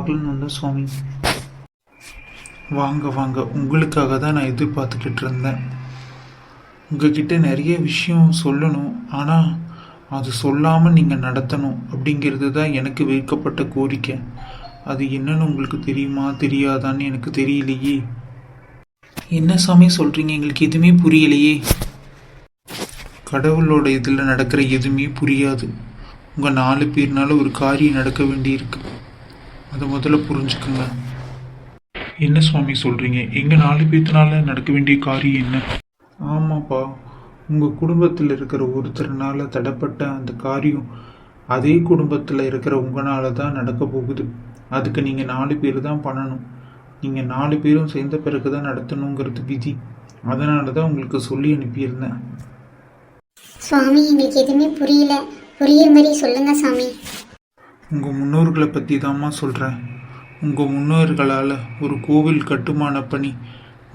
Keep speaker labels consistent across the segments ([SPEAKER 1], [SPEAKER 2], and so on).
[SPEAKER 1] பார்க்கலன்னு வந்தோம் சுவாமி. வாங்க வாங்க. உங்களுக்காக தான் நான் எதிர்பார்த்துக்கிட்டு இருந்தேன். உங்ககிட்ட நிறைய விஷயம் சொல்லணும் ஆனால் அது சொல்லாமல் நீங்கள் நடத்தணும் அப்படிங்கிறது தான் எனக்கு வைக்கப்பட்ட கோரிக்கை. அது என்னன்னு உங்களுக்கு தெரியுமா தெரியாதான்னு எனக்கு தெரியலையே. என்ன சாமி சொல்கிறீங்க எங்களுக்கு எதுவுமே புரியலையே. கடவுளோட இதில் நடக்கிற எதுவுமே புரியாது. உங்கள் நாலு பேர்னால ஒரு காரியம் நடக்க வேண்டியிருக்கு. அதை முதல்ல புரிஞ்சுக்குங்க. என்ன சுவாமி சொல்கிறீங்க எங்கள் நாலு பேர்த்தினால நடக்க வேண்டிய காரியம் என்ன? ஆமாப்பா. உங்கள் குடும்பத்தில் இருக்கிற ஒருத்தர்னால தடப்பட்ட அந்த காரியம் அதே குடும்பத்தில் இருக்கிற உங்களால தான் நடக்க போகுது. அதுக்கு நீங்கள் நாலு பேர் தான் பண்ணணும். நீங்கள் நாலு பேரும் சேர்ந்த பிறகு தான் நடத்தணுங்கிறது விதி. அதனால தான் உங்களுக்கு சொல்லி அனுப்பியிருந்தேன்.
[SPEAKER 2] சுவாமி எங்களுக்கு எதுவுமே புரியல. புரியுற மாதிரி சொல்லுங்க சாமி.
[SPEAKER 1] உங்கள் முன்னோர்களை பற்றி தாம்மா சொல்கிறேன் உங்கள் முன்னோர்களால் ஒரு கோவில் கட்டுமான பணி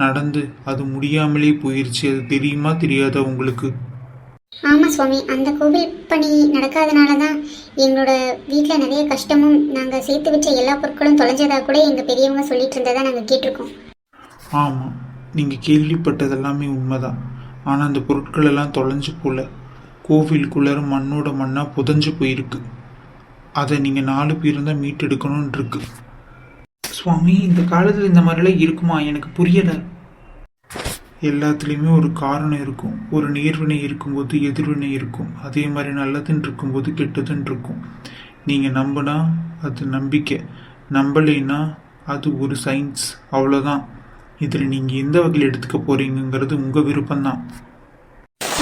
[SPEAKER 1] நடந்து அது முடியாமலே போயிருச்சு. அது தெரியுமா தெரியாதா உங்களுக்கு?
[SPEAKER 2] ஆமாம் சுவாமி. அந்த கோவில் பணி நடக்காதனால தான் எங்களோட வீட்டில் நிறைய கஷ்டமும் நாங்கள் சேர்த்து வச்ச எல்லா பொருட்களும் தொலைஞ்சதா கூட எங்கள் பெரியவங்க சொல்லிட்டு இருந்ததா நாங்கள் கேட்டிருக்கோம்.
[SPEAKER 1] ஆமாம் நீங்கள் கேள்விப்பட்டது எல்லாமே உண்மைதான். ஆனால் அந்த பொருட்கள் எல்லாம் தொலைஞ்சு போல. கோவிலுக்குள்ளார மண்ணோட மண்ணாக புதைஞ்சு போயிருக்கு. அதை நீங்கள் நாலு பேரும் தான் மீட்டெடுக்கணும்னு இருக்கு சுவாமி இந்த காலத்தில் இந்த மாதிரிலாம் இருக்குமா? எனக்கு புரியலை. எல்லாத்துலேயுமே ஒரு காரணம் இருக்கும். ஒரு நேர்வினை இருக்கும்போது எதிர்வினை இருக்கும். அதே மாதிரி நல்லதுன்னு இருக்கும்போது கெட்டதுன்னு இருக்கும் நீங்கள் நம்பினா அது நம்பிக்கை. நம்பலைன்னா அது ஒரு சயின்ஸ் அவ்வளோதான் இதில் நீங்கள் எந்த வகையில் எடுத்துக்க போகிறீங்கங்கிறது உங்கள் விருப்பம்தான்.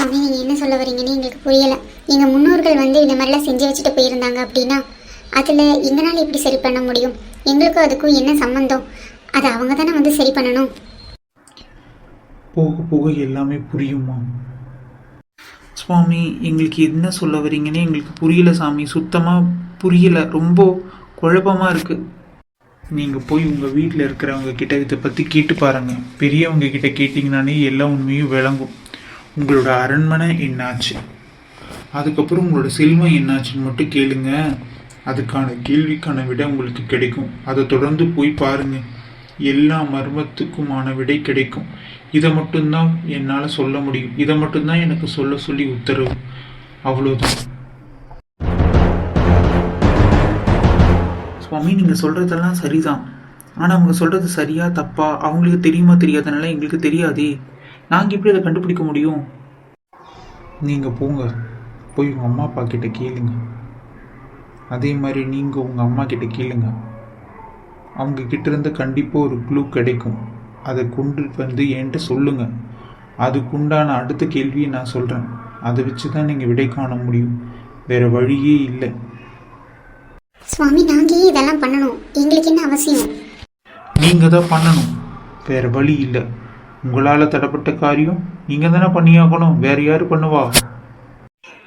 [SPEAKER 2] சாமி நீங்கள் என்ன சொல்ல வரீங்கன்னு எங்களுக்கு புரியலை. எங்கள் முன்னோர்கள் வந்து இந்த மாதிரிலாம் செஞ்சு வச்சுட்டு போயிருந்தாங்க அப்படின்னா அதில் எங்களால் எப்படி சரி பண்ண முடியும்? எங்களுக்கும் அதுக்கும் என்ன சம்மந்தம் அதை அவங்க தானே வந்து சரி பண்ணணும்.
[SPEAKER 1] போக போக எல்லாமே புரியுமா சுவாமி எங்களுக்கு என்ன சொல்ல வரீங்கன்னு எங்களுக்கு புரியல சாமி. சுத்தமாக புரியல. ரொம்ப குழப்பமாக இருக்கு. நீங்கள் போய் உங்கள் வீட்டில் இருக்கிறவங்க கிட்ட இதை பற்றி கேட்டு பாருங்கள் பெரியவங்க கிட்ட கேட்டிங்கனாலே எல்லா உண்மையும் விளங்கும். உங்களோட அரண்மனை என்னாச்சு? அதுக்கப்புறம் உங்களோட செல்வம் என்னாச்சுன்னு மட்டும் கேளுங்க. அதுக்கான கேள்விக்கான விடை உங்களுக்கு கிடைக்கும். அதை தொடர்ந்து போய் பாருங்க. எல்லா மர்மத்துக்குமான விடை கிடைக்கும். இதை மட்டும்தான் என்னால் சொல்ல முடியும். இதை மட்டும்தான் எனக்கு சொல்ல சொல்லி உத்தரவு. அவ்வளோதான் சுவாமி நீங்கள் சொல்கிறதெல்லாம் சரிதான். ஆனால் அவங்க சொல்கிறது சரியா தப்பா அவங்களுக்கு தெரியுமா தெரியாதனால எங்களுக்கு தெரியாதே. நாங்கள் எப்படி அதை கண்டுபிடிக்க முடியும்? நீங்கள் போங்க. போய் உங்கள் அம்மா அப்பா கிட்ட கேளுங்க. அதே மாதிரி நீங்கள் உங்கள் அம்மா கிட்ட கேளுங்க. அவங்க கிட்ட இருந்து கண்டிப்பாக ஒரு க்ளூ கிடைக்கும். அதை கொண்டு வந்து என்கிட்ட சொல்லுங்க. அதுக்குண்டான அடுத்த கேள்வியை நான் சொல்கிறேன் அதை வச்சு தான் நீங்கள் விடை காண முடியும். வேற வழியே இல்லை.
[SPEAKER 2] சுவாமி நாங்கள் இதெல்லாம் பண்ணணும். எங்களுக்கு என்ன அவசியம்?
[SPEAKER 1] நீங்கள் தான் பண்ணணும். வேற வழி இல்லை. உங்களால் தடப்பட்ட காரியம் நீங்கள் தானே பண்ணியாகணும். வேற யார் பண்ணுவா?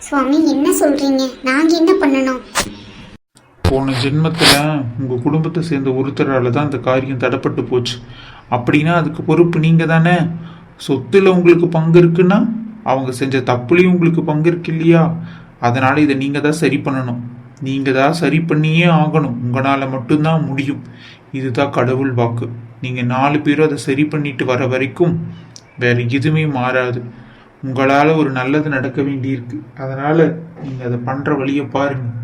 [SPEAKER 2] சுவாமி என்ன சொல்றீங்க? நாங்க என்ன பண்ணணும்?
[SPEAKER 1] போன ஜென்மத்தில் உங்கள் குடும்பத்தை சேர்ந்த ஒருத்தரால் தான் அந்த காரியம் தடப்பட்டு போச்சு. அப்படின்னா அதுக்கு பொறுப்பு நீங்கள் தானே சொத்துல உங்களுக்கு பங்கு இருக்குன்னா அவங்க செஞ்ச தப்புலேயும் உங்களுக்கு பங்கு இருக்கு இல்லையா? அதனால் இதை நீங்கள் தான் சரி பண்ணணும். நீங்கள் தான் சரி பண்ணியே ஆகணும். உங்களால் மட்டும்தான் முடியும். இதுதான் கடவுள் வாக்கு. நீங்கள் நாலு பேரும் அதை சரி பண்ணிட்டு வர வரைக்கும் வேறு எதுவுமே மாறாது. உங்களால் ஒரு நல்லது நடக்க வேண்டியிருக்கு. அதனால் நீங்கள் அதை பண்ணுற வழியை பாருங்கள்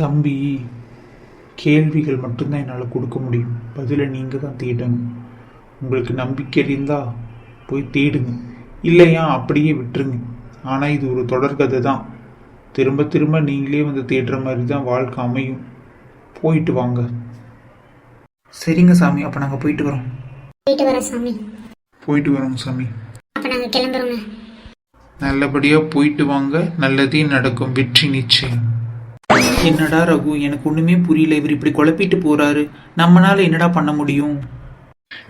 [SPEAKER 1] தம்பி கேள்விகள் மட்டும்தான் என்னால் கொடுக்க முடியும். பதிலை நீங்கள் தான் தேடணும். உங்களுக்கு நம்பிக்கை இருந்தால் போய் தேடுங்க. இல்லையா அப்படியே விட்டுருங்க. ஆனால் இது ஒரு தொடர்கதை தான். திரும்ப திரும்ப நீங்களே வந்து தேடுற மாதிரி தான் வாழ்க்கை அமையும். போயிட்டு வாங்க. சரிங்க சாமி அப்போ நாங்கள் போயிட்டு வரோம்.
[SPEAKER 2] போயிட்டு வர சாமி.
[SPEAKER 1] போயிட்டு வரோம் சாமி.
[SPEAKER 2] அப்ப நாங்க கிளம்புறோங்க.
[SPEAKER 1] நல்லபடியாக போயிட்டு வாங்க நல்லதே நடக்கும் வெற்றி நிச்சயம். என்னடா ரகு எனக்கு ஒண்ணுமே புரியல இவர் இப்படி குழப்பிட்டு போறாரு. நம்மனால என்னடா பண்ண முடியும்?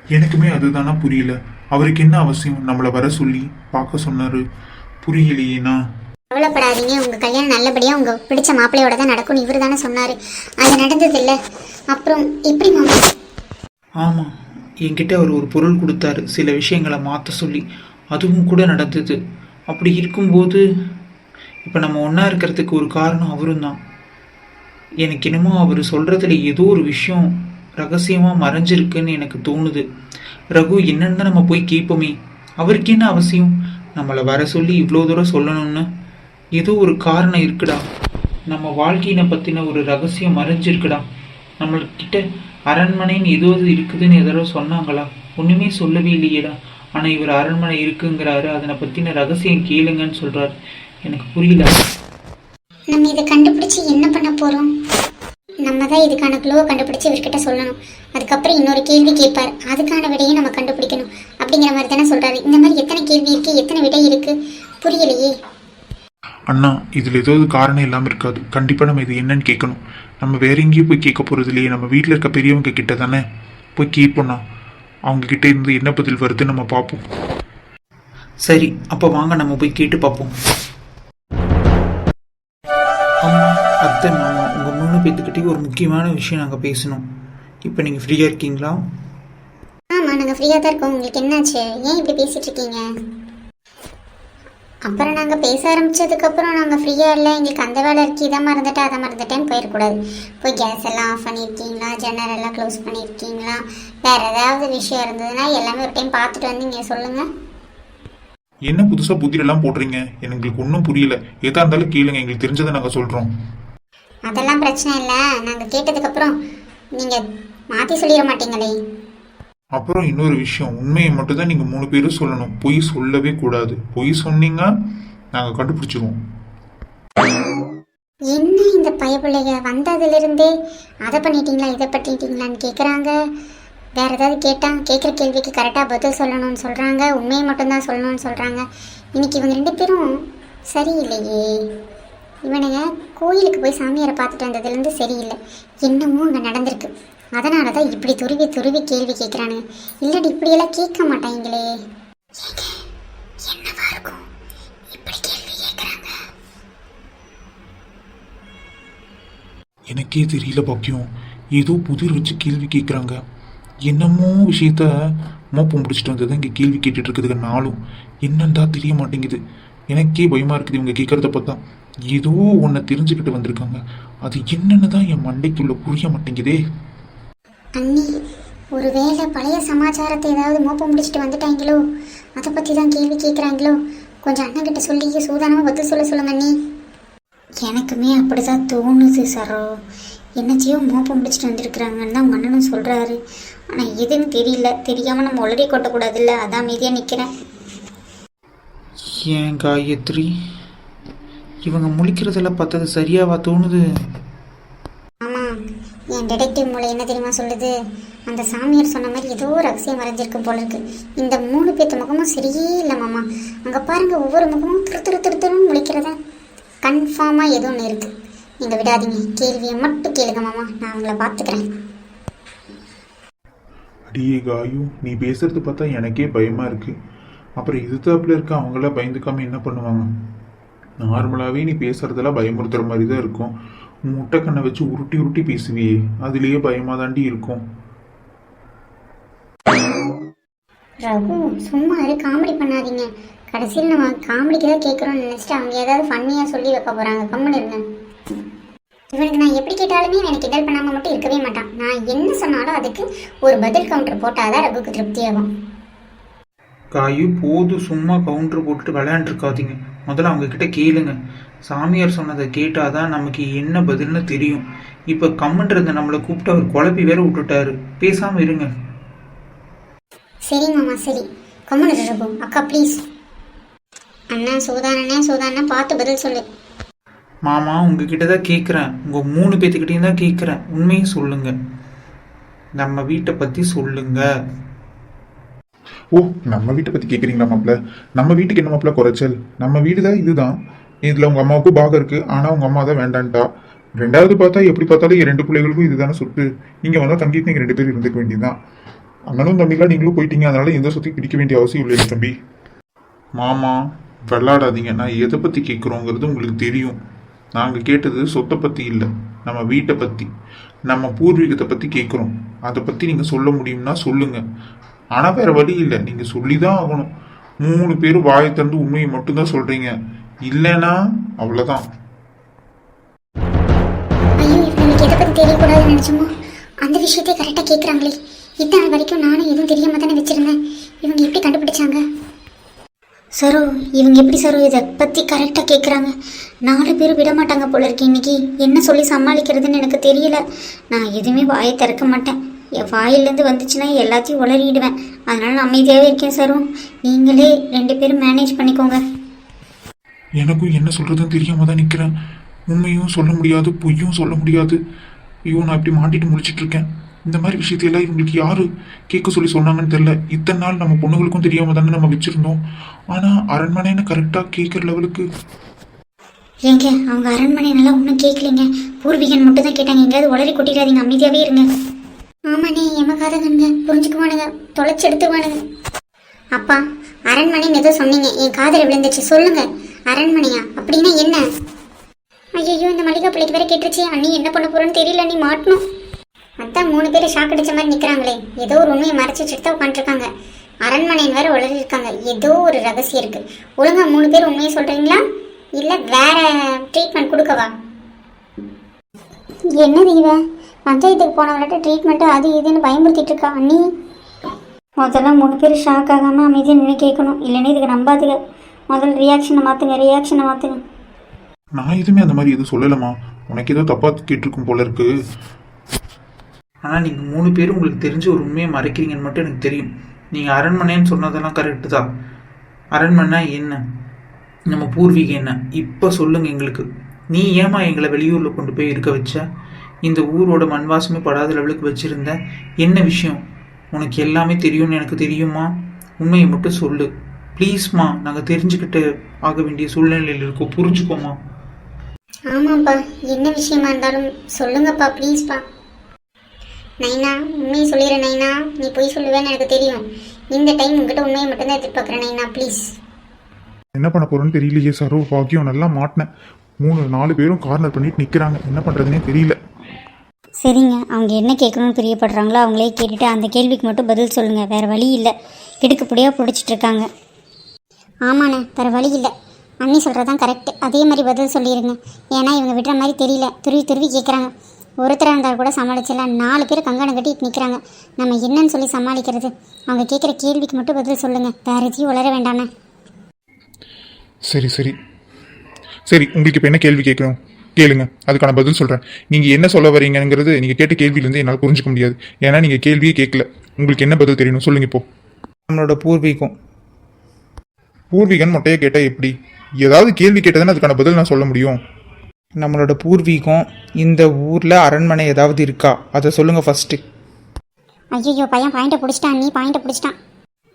[SPEAKER 1] எனக்குமே அதுதானா புரியல. அவருக்கு என்ன அவசியம்? நம்மள வர சொல்லி பார்க்க சொன்னாரு. புரியலையேனா
[SPEAKER 2] கவலைப்படாதீங்க. உங்கள் கல்யாணம் நல்லபடியாக உங்கள் பிடிச்ச மாப்பிள்ளையோட தான் நடக்கும் இவர் தானே சொன்னார். அது நடந்தது இல்லை அப்புறம் எப்படி மாமா
[SPEAKER 1] என்கிட்ட அவர் ஒரு பொருள் கொடுத்தாரு. சில விஷயங்களை மாற்ற சொல்லி. அதுவும் கூட நடந்தது. அப்படி இருக்கும்போது இப்போ நம்ம ஒன்றா இருக்கிறதுக்கு ஒரு காரணம் அவரும் தான். எனக்கு என்னமோ அவர் சொல்றதுல ஏதோ ஒரு விஷயம் ரகசியமாக மறைஞ்சிருக்குன்னு எனக்கு தோணுது. ரகு என்னன்னு தான் நம்ம போய் கேட்போமே. அவருக்கு என்ன அவசியம்? நம்மளை வர சொல்லி இவ்வளோ தூரம் சொல்லணும்னு. ஏதோ ஒரு காரணம் இருக்குடா. நம்ம வாழ்க்கையினை பற்றின ஒரு ரகசியம் மறைஞ்சிருக்குடா நம்மள்கிட்ட அரண்மனைன்னு ஏதோ இது இருக்குதுன்னு எதோ சொன்னாங்களா? ஒன்றுமே சொல்லவே இல்லையேடா. ஆனால் இவர் அரண்மனை இருக்குங்கிறாரு. அதனை பற்றின ரகசியம் கேளுங்கன்னு சொல்கிறாரு எனக்கு புரியல.
[SPEAKER 2] நம்ம இதை கண்டுபிடிச்சி என்ன பண்ண போகிறோம் நம்ம தான் இதுக்கான க்ளோவை கண்டுபிடிச்சி இவர்கிட்ட சொல்லணும். அதுக்கப்புறம் இன்னொரு கேள்வி கேட்பார். அதுக்கான விடையை நம்ம கண்டுபிடிக்கணும். அப்படிங்கிற மாதிரி தானே சொல்கிறாரு இந்த மாதிரி எத்தனை கேள்வி இருக்குது எத்தனை விடை இருக்கு? புரியலையே.
[SPEAKER 3] அண்ணா இதில் ஏதாவது காரணம் இல்லாமல் இருக்காது. கண்டிப்பாக நம்ம இது என்னன்னு கேட்கணும். நம்ம வேற எங்கேயும் போய் கேட்க போகிறது இல்லையே. நம்ம வீட்டில் இருக்க பெரியவங்க கிட்ட தானே போய் கேட்போண்ணா. அவங்கக்கிட்ட இருந்து என்ன பதில் வருது நம்ம பார்ப்போம்.
[SPEAKER 1] சரி அப்போ வாங்க நம்ம போய் கேட்டு பார்ப்போம். அம்மா அத்தை மாமா உங்கள் மூணு பேத்துக்கிட்டே ஒரு முக்கியமான விஷயம் நாங்கள் பேசணும். இப்போ நீங்கள் ஃப்ரீயாக இருக்கீங்களா?
[SPEAKER 2] ஆமாம் நாங்கள் ஃப்ரீயாக தான் இருக்கோம். உங்களுக்கு என்னாச்சு? ஏன் இப்படி பேசிகிட்டு இருக்கீங்க? அப்புறம் நாங்க பேச ஆரம்பிச்சதுக்கு அப்புறம் நாங்க ஃப்ரீயா இல்ல. எங்களுக்கு அந்த வேலை இருக்கு. இதை மறந்துட்டேன் அதை மறந்துட்டேன்னு போயிடக்கூடாது. போய் கேஸ் எல்லாம் ஆஃப் பண்ணியிருக்கீங்களா? ஜன்னல் எல்லாம் க்ளோஸ் பண்ணியிருக்கீங்களா? வேற ஏதாவது விஷயம் இருந்ததுன்னா எல்லாமே ஒரு டைம் பார்த்துட்டு வந்து நீங்க சொல்லுங்க.
[SPEAKER 3] என்ன புதுசாக புதிரெல்லாம் போடுறீங்க? எங்களுக்கு ஒன்றும் புரியல. எதா இருந்தாலும் கேளுங்க. எங்களுக்கு தெரிஞ்சதை நாங்கள் சொல்கிறோம்
[SPEAKER 2] அதெல்லாம் பிரச்சனை இல்லை. நாங்க கேட்டதுக்கு அப்புறம் நீங்க மாத்தி சொல்லிட மாட்டீங்களே.
[SPEAKER 3] அப்புறம் இன்னொரு விஷயம் உண்மையை மட்டும்தான் நீங்கள் மூணு பேரும் சொல்லணும். பொய் சொல்லவே கூடாது. பொய் சொன்னீங்க நாங்கள் கண்டுபிடிச்சிருவோம்.
[SPEAKER 2] என்ன இந்த பயப்பிள்ளைங்க வந்ததுலேருந்தே அதை பண்ணிட்டீங்களா இதை பண்ணிட்டீங்களான்னு கேட்குறாங்க வேற ஏதாவது கேட்டால் கேட்குற கேள்விக்கு கரெக்டாக பதில் சொல்லணும்னு சொல்கிறாங்க உண்மையை மட்டும்தான் சொல்லணும்னு சொல்கிறாங்க இன்னைக்கு இவங்க ரெண்டு பேரும் சரியில்லையே. இவனுங்க கோயிலுக்கு போய் சாமியாரை பார்த்துட்டு வந்ததுலேருந்து சரியில்லை. என்னமோ அங்கே நடந்திருக்கு. அதனால தான் இப்படி துருவி துருவி கேள்வி கேட்குறானுங்க இல்லாட்டி இப்படியெல்லாம் கேட்க மாட்டாங்களே என்னவா இருக்கும்? இப்படி கேள்வி கேட்குறாங்க.
[SPEAKER 3] எனக்கே தெரியல பாக்கியம். ஏதோ புதிர் வச்சு கேள்வி கேட்குறாங்க. என்னமோ விஷயத்த மோப்பம் முடிச்சுட்டு வந்தது இங்கே கேள்வி கேட்டுட்டு இருக்குதுங்க நாளும். என்னன்னு தெரிய மாட்டேங்குது. எனக்கே பயமா இருக்குது இவங்க கேட்கறத பார்த்தா. ஏதோ ஒன்றை தெரிஞ்சுக்கிட்டு வந்திருக்காங்க. அது என்னன்னு தான் என் மண்டைக்குள்ள புரிய மாட்டேங்குதே.
[SPEAKER 2] அண்ணி ஒருவேளை பழைய சமாச்சாரத்தை ஏதாவது மோப்பம் முடிச்சுட்டு வந்துட்டாங்களோ? அதை பற்றி தான் கேள்வி கேட்குறாங்களோ கொஞ்சம் அண்ணன்கிட்ட சொல்லி சூதானமாக பதில் சொல்ல சொல்லுங்க அண்ணி. எனக்குமே அப்படிதான் தோணுது சரோ. என்னத்தையோ மோப்பம் முடிச்சுட்டு வந்திருக்கிறாங்கன்னு தான் அண்ணனும் சொல்கிறாரு ஆனால் எதுன்னு தெரியல. தெரியாமல் நம்ம உளறி கொட்டக்கூடாதுல்ல. அதான் மீதியாக நிற்கிறேன்
[SPEAKER 1] ஏன் காயத்ரி? இவங்க முழிக்கிறதெல்லாம் பார்த்தது சரியாவா தோணுது?
[SPEAKER 2] ஆமாம் என் டிடெக்டிவ் மூளை என்ன தெரியுமா சொல்லுது? அந்த சாமியார் சொன்ன மாதிரி ஏதோ ஒரு ரகசியம் மறைஞ்சிருக்கு போல இருக்கு. இந்த மூணு பேத்து முகமும் சரியே இல்லை மாமா. அங்கே பாருங்க ஒவ்வொரு முகமும் திரு திரு திரு திருன்னு முழிக்கிறதா. கன்ஃபார்மாக ஏதோ ஒன்று இருக்கு. நீங்கள் விடாதீங்க. கேள்வியை மட்டும் கேளுங்க மாமா. நான் அவங்கள பார்த்துக்கிறேன்
[SPEAKER 3] அடியே காயு நீ பேசுறது பார்த்தா எனக்கே பயமா இருக்கு. அப்புறம் எதிர்த்தாப்புல இருக்க அவங்களாம் பயந்துக்காம என்ன பண்ணுவாங்க? நார்மலாகவே நீ பேசுறதெல்லாம் பயமுறுத்துற மாதிரி தான் இருக்கும் முட்டை கண்ணை வச்சு உருட்டி உருட்டி பேசுவியே அதுலேயே பயமாக தாண்டி இருக்கும்.
[SPEAKER 2] ரகு சும்மா இரு காமெடி பண்ணாதீங்க. கடைசியில் நம்ம காமெடிக்கு தான் கேட்குறோம்னு நினச்சிட்டு அவங்க ஏதாவது ஃபன்னியாக சொல்லி வைக்க போகிறாங்க கம்முன்னு இருங்க. இவனுக்கு நான் எப்படி கேட்டாலுமே எனக்கு கிண்டல் பண்ணாமல் மட்டும் இருக்கவே மாட்டான். நான் என்ன சொன்னாலும் அதுக்கு ஒரு பதில் கவுண்டர் போட்டால் தான் ரகுக்கு திருப்தியாகும்.
[SPEAKER 1] காயு போதும் சும்மா கவுண்டர் போட்டுட்டு விளையாண்டுருக்காதீங்க. முதல்ல அவங்க கிட்ட கேளுங்க. சாமியார் சொன்னதை கேட்டாதான் நமக்கு என்ன பதில்னு தெரியும். இப்போ கம்மன்றத நம்மளை கூப்பிட்டு அவர் குழப்பி வேற விட்டுட்டாரு. பேசாம இருங்க.
[SPEAKER 2] சரி மாமா சரி. கம்முன்னு அக்கா ப்ளீஸ் அண்ணா சூதானண்ணே சூதானே பார்த்து பதில் சொல்லு.
[SPEAKER 1] மாமா உங்ககிட்ட தான் கேட்குறேன் உங்க மூணு பேத்துக்கிட்டையும் தான் கேட்குறேன் உண்மையை சொல்லுங்க. நம்ம வீட்டை பத்தி சொல்லுங்க.
[SPEAKER 3] ஓ நம்ம வீட்டை பற்றி கேட்குறீங்களா மாப்பிள்ள நம்ம வீட்டுக்கு என்ன மாப்பிள்ள குறைச்சல்? நம்ம வீடு தான் இதுதான். இதில் உங்கள் அம்மாவுக்கும் பாகம் இருக்குது ஆனால் உங்கள் அம்மா தான் வேண்டான்ட்டா. ரெண்டாவது பார்த்தா எப்படி பார்த்தாலும் என் ரெண்டு பிள்ளைகளுக்கும் இதுதானே சொத்து. நீங்கள் வந்தால் தங்கிட்டு நீங்கள் ரெண்டு பேரும் இருந்துக்க வேண்டியதுதான். அண்ணனும் தம்பிலாம் நீங்களும் போயிட்டீங்க. அதனால எந்த சொத்தையும் பிடிக்க வேண்டிய அவசியம் இல்லை தம்பி. மாமா விளாடாதீங்க நான் எதை பற்றி கேட்குறோங்கிறது உங்களுக்கு தெரியும். நாங்கள் கேட்டது சொத்தை பற்றி இல்லை. நம்ம வீட்டை பற்றி நம்ம பூர்வீகத்தை பற்றி கேட்குறோம் அதை பற்றி நீங்கள் சொல்ல முடியும்னா சொல்லுங்கள் ஆனால் வேறு வழி இல்லை. நீங்கள் சொல்லி தான் ஆகணும். மூணு பேரும் வாயை திறந்து உண்மையை மட்டும்தான் சொல்கிறீங்க இல்லைன்னா அவ்வளோதான்
[SPEAKER 2] தெரியக்கூடாதுன்னு நினச்சோமோ? அந்த விஷயத்தை கரெக்டாக கேட்குறாங்களே இத்தனை வரைக்கும் நானும் எதுவும் தெரியாம தானே வச்சுருந்தேன். இவங்க எப்படி கண்டுபிடிச்சாங்க? சரோ இவங்க எப்படி சரோ இதை பற்றி கரெக்டாக கேட்குறாங்க நாலு பேரும் விட மாட்டாங்க போல இருக்கு இன்னைக்கு. என்ன சொல்லி சமாளிக்கிறதுன்னு எனக்கு தெரியல. நான் எதுவுமே வாயை திறக்க மாட்டேன். என் வாயிலேருந்து வந்துச்சுன்னா எல்லாத்தையும் உளறிடுவேன். அதனால நான் அமைதியாகவே இருக்கேன் சரோ. நீங்களே ரெண்டு பேரும் மேனேஜ் பண்ணிக்கோங்க.
[SPEAKER 3] எனக்கும் என்ன சொல்றதுன்னு தெரியாம தான் நிக்கிறேன். உண்மையும் சொல்ல முடியாது பொய்யும் சொல்ல முடியாது. ஐயோ நான் இப்படி மாட்டிட்டு முழிச்சிட்டு இருக்கேன். இந்த மாதிரி விஷயத்தையெல்லாம் இவங்களுக்கு யாரு கேட்க சொல்லி சொன்னாங்கன்னு தெரியல. இத்தனை நாள் நம்ம பொண்ணுங்களுக்கும் தெரியாம தானே நம்ம வச்சிருந்தோம். ஆனா அரண்மனைன்னு கரெக்டா கேட்குற லெவலுக்கு.
[SPEAKER 2] ஏங்க அவங்க அரண்மனை நல்லா ஒன்றும் கேட்கலைங்க. பூர்வீகன் மட்டும் தான் கேட்டாங்க. எங்கேயாவது உளறி கொட்டிடாதீங்க. அமைதியாகவே இருங்க. ஆமாண்ணே எமக்காதவனுங்க புரிஞ்சுக்குவானுங்க. தொலைச்சி எடுத்துக்குவானுங்க. அப்பா அரண்மனைன்னு ஏதோ சொன்னீங்க. என் காதில் விழுந்துச்சு. சொல்லுங்க. அரண்மனையா? அப்படின்னா என்ன? ஐயோ இந்த மளிகை பிள்ளைக்கு வேற கேட்டுருச்சு. அண்ணி என்ன பண்ண போறோன்னு தெரியல. நீ மாட்டணும். அதான் மூணு பேர் ஷாக் அடிச்ச மாதிரி நிற்கிறாங்களே ஏதோ ஒரு உண்மையை மறைச்சி வச்சுட்டு தான் உட்காந்துருக்காங்க. அரண்மனைன்னு வேற உளறிருக்காங்க ஏதோ ஒரு ரகசியம் இருக்கு. ஒழுங்கா மூணு பேர் உண்மையை சொல்றீங்களா? இல்லை வேற ட்ரீட்மெண்ட் கொடுக்கவா? என்ன தீவா பஞ்சாயத்துக்கு போனவங்கள்ட்ட ட்ரீட்மெண்ட்டு அது இதுன்னு பயமுறுத்திட்டு இருக்கா அண்ணி? முதல்ல மூணு பேர் ஷாக் ஆகாமல் அமைதியாக நின்று கேட்கணும். இல்லைன்னா இதுக்கு நம்பாதுங்க. முதல்ல ரியாக்ஷனை மாற்றுங்க ரியாக்ஷனை மாற்றுங்க
[SPEAKER 3] நான் எதுவுமே அந்த மாதிரி எதுவும் சொல்லலமா உனக்கு ஏதோ தப்பா கேட்டிருக்கும் போல இருக்கு.
[SPEAKER 1] ஆனால் நீங்கள் மூணு பேரும் உங்களுக்கு தெரிஞ்ச ஒரு உண்மையை மறைக்கிறீங்கன்னு மட்டும் எனக்கு தெரியும். நீங்கள் அரண்மனைன்னு சொன்னதெல்லாம் கரெக்டு தான். அரண்மனை என்ன? நம்ம பூர்வீகம் என்ன? இப்போ சொல்லுங்க எங்களுக்கு. நீ ஏமா எங்களை வெளியூரில் கொண்டு போய் இருக்க வச்ச? இந்த ஊரோட மண்வாசமே படாத லெவலுக்கு வச்சிருந்த? என்ன விஷயம்? உனக்கு எல்லாமே தெரியும்னு எனக்கு தெரியுமா? உண்மையை மட்டும் சொல்லு. ப்ளீஸ்மா நாங்கள் தெரிஞ்சுக்கிட்டு ஆக வேண்டிய சூழ்நிலையில் இருக்கோம். புரிஞ்சுக்கோமா?
[SPEAKER 2] ஆமாப்பா. என்ன விஷயமா இருந்தாலும் சொல்லுங்கப்பா ப்ளீஸ்ப்பா நைனா உண்மையை சொல்லிடுறேன் நைனா நீ போய் சொல்லுவேன்னு எனக்கு தெரியும். இந்த டைம் உங்ககிட்ட உண்மையை மட்டும்தான் எதிர்பார்க்குறேன் நைனா ப்ளீஸ்
[SPEAKER 3] என்ன பண்ண போறோன்னு தெரியலையே சரோ பாக்கியம் நல்லா மாட்டினேன். மூணு நாலு பேரும் கார்னர் பண்ணிட்டு நிக்கிறாங்க. என்ன பண்றதுனே தெரியல.
[SPEAKER 4] சரிங்க. அவங்க என்ன கேட்கணும்னு பிரியப்படுறாங்களோ அவங்களே கேட்டுட்டு அந்த கேள்விக்கு மட்டும் பதில் சொல்லுங்கள் வேறு வழி இல்லை. கிடுக்குப்படியாக பிடிச்சிட்டு இருக்காங்க.
[SPEAKER 2] ஆமாண்ணே வேறு வழி இல்லை. அண்ணி சொல்கிறது தான் கரெக்ட் அதே மாதிரி பதில் சொல்லிடுங்க ஏன்னா இவங்க விடுற மாதிரி தெரியல. துருவி துருவி கேட்குறாங்க ஒருத்தராக இருந்தால் கூட சமாளிச்சிடலாம். நாலு பேர் கங்கணம் கட்டிட்டு நிற்கிறாங்க நம்ம என்னன்னு சொல்லி சமாளிக்கிறது? அவங்க கேட்குற கேள்விக்கு மட்டும் பதில் சொல்லுங்கள் வேறு எதையும் உளர வேண்டாண்ணே
[SPEAKER 3] சரி சரி. சரி உங்களுக்கு இப்போ என்ன கேள்வி கேட்கணும்? கேளுங்க. அதுக்கான பதில் சொல்கிறேன் நீங்கள் என்ன சொல்ல வரீங்கங்கிறது நீங்கள் கேட்ட கேள்வியிலேருந்து என்னால் புரிஞ்சுக்க முடியாது. ஏன்னா நீங்கள் கேள்வியே கேட்கல. உங்களுக்கு என்ன பதில் தெரியணும் சொல்லுங்க இப்போ.
[SPEAKER 1] நம்மளோட பூர்வீகம்.
[SPEAKER 3] பூர்வீகன் மொட்டையை கேட்டால் எப்படி? ஏதாவது கேள்வி கேட்டதானே அதுக்கான பதில் நான் சொல்ல முடியும்.
[SPEAKER 1] நம்மளோட பூர்வீகம் இந்த ஊரில் அரண்மனை ஏதாவது இருக்கா? அதை சொல்லுங்கள் ஃபஸ்ட்டு
[SPEAKER 2] ஐயோ பையன் பாயிண்ட்டை பிடிச்சிட்டான். நீ பாயிண்ட்டை பிடிச்சிட்டான்.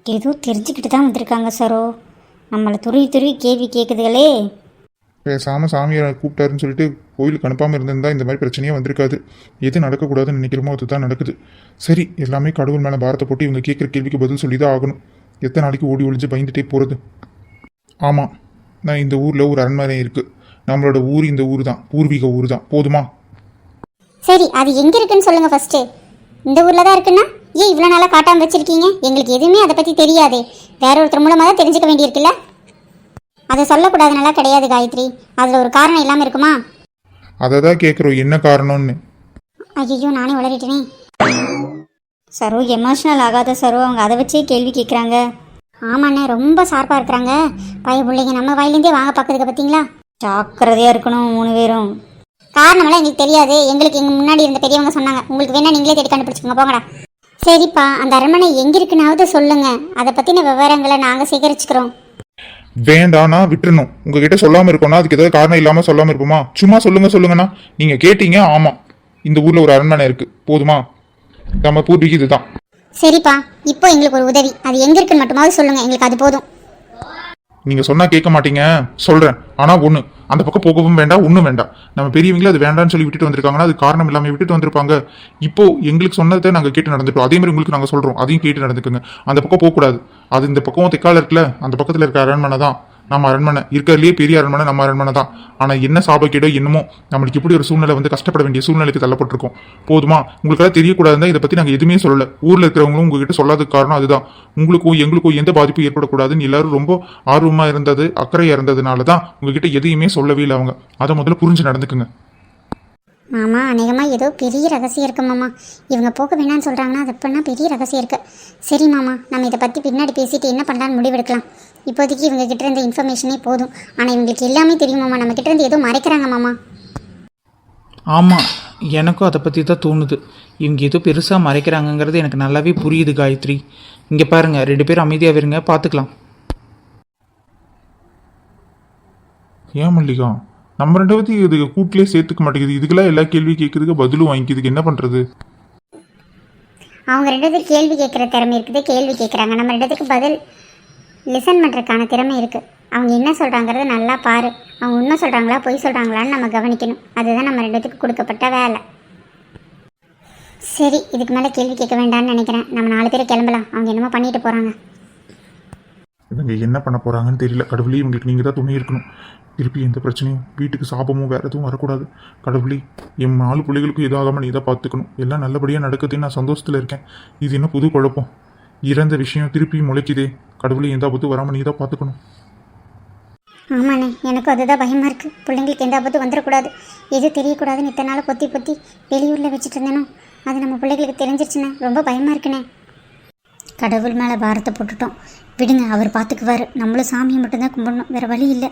[SPEAKER 4] ஏதோ தெரிஞ்சுக்கிட்டு தான் வந்திருக்காங்க சரோ. நம்மளை துருவி துருவி கேள்வி கேட்குதுகளே
[SPEAKER 3] பேசாமல் சாமியாரை கூப்பிட்டாருன்னு சொல்லிட்டு கோயிலுக்கு அனுப்பாமல் இருந்திருந்தால் இந்த மாதிரி பிரச்சனையே வந்திருக்காது. எது நடக்கக்கூடாதுன்னு நினைக்கிறோமோ அதுதான் நடக்குது. சரி எல்லாமே கடவுள் மேலே பாரத்தை போட்டு இவங்க கேட்குற கேள்விக்கு பதில் சொல்லி தான் ஆகணும். எத்தனை நாளைக்கு ஓடி ஒழிஞ்சு பயந்துட்டே போகிறது ஆமாம் நான் இந்த ஊரில் ஒரு அரண்மனை இருக்குது நம்மளோட ஊர் இந்த ஊர் தான் பூர்வீக ஊர் தான் போதுமா?
[SPEAKER 2] சரி அது எங்கே இருக்குன்னு சொல்லுங்கள் ஃபஸ்ட்டு இந்த ஊரில் தான் இருக்குன்னா ஏன் இவ்வளோ நாளாக காட்டாமல் வச்சுருக்கீங்க? எங்களுக்கு எதுவுமே அதை பற்றி தெரியாதே. வேற ஒருத்தர் மூலமாக தான் தெரிஞ்சுக்க வேண்டியிருக்குல்ல? அதை சொல்லக்கூடாதுனால கிடையாது காயத்ரி. அதில் ஒரு காரணம் இல்லாமல் இருக்குமா?
[SPEAKER 3] அதை தான் கேட்குறோம் என்ன காரணம்னு?
[SPEAKER 2] ஐயோ நானே உளறிட்டேனே.
[SPEAKER 4] சரோ எமோஷ்னல் ஆகாத சரோ அவங்க அதை வச்சே கேள்வி கேட்குறாங்க
[SPEAKER 2] ஆமாண்ணே ரொம்ப ஷார்ப்பாக இருக்கிறாங்க. பைய பிள்ளைங்க நம்ம வாயிலேருந்தே வாங்க பார்க்குறதுக்கு பார்த்தீங்களா
[SPEAKER 4] ஜாக்கிரதையாக இருக்கணும் மூணு பேரும்.
[SPEAKER 2] காரணமெல்லாம் எங்களுக்கு தெரியாது. எங்களுக்கு எங்கள் முன்னாடி இருந்த பெரியவங்க சொன்னாங்க. உங்களுக்கு வேணா நீங்களே தேடி கண்டுபிடிச்சுக்கோங்க போங்கடா. சரிப்பா அந்த அரண்மனை எங்கே இருக்குனாவது சொல்லுங்க. அதை பற்றின விவரங்களை நாங்கள் சேகரிச்சுக்கிறோம்.
[SPEAKER 3] வேண்டானா விட்டுறணும். உங்ககிட்ட சொல்லாமல் இருக்கோம்னா அதுக்கு ஏதாவது காரணம் இல்லாமல் சொல்லாமல் இருப்போமா? சும்மா சொல்லுங்க சொல்லுங்கண்ணா. நீங்கள் கேட்டீங்க ஆமாம் இந்த ஊரில் ஒரு அரண்மனை இருக்குது போதுமா? நம்ம பூர்வீகம் இதுதான்.
[SPEAKER 2] சரிப்பா. இப்போ எங்களுக்கு ஒரு உதவி. அது எங்கே இருக்குன்னு மட்டுமாவது சொல்லுங்க. எங்களுக்கு அது போதும்.
[SPEAKER 3] நீங்க சொன்னா கேட்க மாட்டீங்க. சொல்றேன். ஆனா ஒண்ணு அந்த பக்கம் போகவும் வேண்டாம் ஒண்ணும் வேண்டாம் நம்ம பெரியவங்களே அது வேண்டாம்னு சொல்லி விட்டுட்டு வந்திருக்காங்கன்னா அது காரணம் இல்லாம விட்டுட்டு வந்திருப்பாங்க. இப்போ எங்களுக்கு சொன்னதை நாங்க கேட்டு நடந்துட்டோம். அதே மாதிரி உங்களுக்கு நாங்க சொல்றோம். அதையும் கேட்டு நடந்துக்கோங்க. அந்த பக்கம் போக கூடாது அது இந்த பக்கம் தெக்கால இருக்குல்ல அந்த பக்கத்துல இருக்க அரண்மனை தான். நம்ம அரண்மனை. இருக்கிறதுலே பெரிய அரண்மனை நம்ம அரண்மனை தான். ஆனால் என்ன சாபக்கேடோ என்னமோ நம்மளுக்கு இப்படி ஒரு சூழ்நிலை வந்து கஷ்டப்பட வேண்டிய சூழ்நிலைக்கு தள்ளப்பட்டிருக்கோம். போதுமா? உங்களுக்கெல்லாம் தெரியக்கூடாதுன்னு இதை பத்தி நாங்கள் எதுவுமே சொல்லல. ஊர்ல இருக்கிறவங்களும் உங்ககிட்ட சொல்லாத காரணம் அதுதான். உங்களுக்கும் எங்களுக்கும் எந்த பாதிப்பும் ஏற்படக்கூடாதுன்னு எல்லாரும் ரொம்ப ஆர்வமா இருந்தது அக்கறையா இருந்ததுனால தான் உங்ககிட்ட எதையுமே சொல்லவே இல்லை அவங்க. அதை முதல்ல புரிஞ்சு நடந்துக்குங்க.
[SPEAKER 2] மாமா அநேகமாக ஏதோ பெரிய ரகசியம் இருக்கு மாமா. இவங்க போக வேணாம்னு சொல்கிறாங்கன்னா அது எப்படின்னா பெரிய ரகசியம் இருக்கு. சரி மாமா. நம்ம இதை பற்றி பின்னாடி பேசிட்டு என்ன பண்ணலான்னு முடிவெடுக்கலாம். இப்போதைக்கு இவங்க கிட்ட இருந்த இன்ஃபர்மேஷனே போதும். ஆனால் இவங்களுக்கு எல்லாமே தெரியும் மாமா. நம்ம கிட்ட இருந்து ஏதோ மறைக்கிறாங்க மாமா.
[SPEAKER 1] ஆமாம் எனக்கும் அதை பற்றி தான் தோணுது. இவங்க ஏதோ பெருசாக மறைக்கிறாங்கங்கிறது எனக்கு நல்லாவே புரியுது காயத்ரி. இங்கே பாருங்கள் ரெண்டு பேரும் அமைதியாக இருங்க பார்த்துக்கலாம்
[SPEAKER 3] ஏன் மல்லிகா? நம்ம ரெண்டு பத்தி இது கூட்டிலே சேர்த்துக்க மாட்டேங்குது. இதுக்கெல்லாம் எல்லா கேள்வி கேட்கறதுக்கு பதிலும் வாங்கிக்கிறதுக்கு என்ன பண்றது?
[SPEAKER 2] அவங்க ரெண்டு பேரும் கேள்வி கேட்குற திறமை இருக்குது கேள்வி கேட்குறாங்க. நம்ம ரெண்டு பேருக்கு பதில் லிசன் பண்ணுறதுக்கான திறமை இருக்குது அவங்க என்ன சொல்கிறாங்கிறத நல்லா பாரு. அவங்க உண்மை சொல்கிறாங்களா பொய் சொல்கிறாங்களான்னு நம்ம கவனிக்கணும். அதுதான் நம்ம ரெண்டு கொடுக்கப்பட்ட வேலை. சரி இதுக்கு மேலே கேள்வி கேட்க வேண்டாம்னு நினைக்கிறேன். நம்ம நாலு பேர் கிளம்பலாம். அவங்க என்னமோ பண்ணிட்டு போகிறாங்க
[SPEAKER 3] இவங்க என்ன பண்ண போகிறாங்கன்னு தெரியல. கடவுளே இவங்களுக்கு நீங்கள் தான் துணை இருக்கணும். திருப்பி எந்த பிரச்சனையும் வீட்டுக்கு சாபமும் வேறு எதுவும் வரக்கூடாது. கடவுளே என் நாலு பிள்ளைகளுக்கும் இதாகாமல் நீ இதை பார்த்துக்கணும். எல்லாம் நல்லபடியாக நடக்குதுன்னு நான் சந்தோஷத்தில் இருக்கேன். இது என்ன புது குழப்பம்? இறந்த விஷயம் திருப்பி முளைக்குதே. கடவுளை எந்த ஆபத்து வராமல் நீ தான் பார்த்துக்கணும்.
[SPEAKER 2] ஆமாண்ணே எனக்கும் அதுதான் பயமாக இருக்குது பிள்ளைங்களுக்கு எந்த ஆபத்தும் வந்துடக்கூடாது எது தெரியக்கூடாதுன்னு இத்தனை நாள் பொத்தி பொத்தி வெளியூரில் வச்சுட்டு இருந்தேனோ. அது நம்ம பிள்ளைகளுக்கு தெரிஞ்சிருச்சுண்ணே. ரொம்ப பயமாக இருக்குண்ணே.
[SPEAKER 4] கடவுள் மேலே பாரத்தை போட்டுட்டோம். விடுங்க அவர் பார்த்துக்குவார் நம்மளும் சாமியை மட்டும்தான் கும்பிடணும். வேறு வழி இல்லை.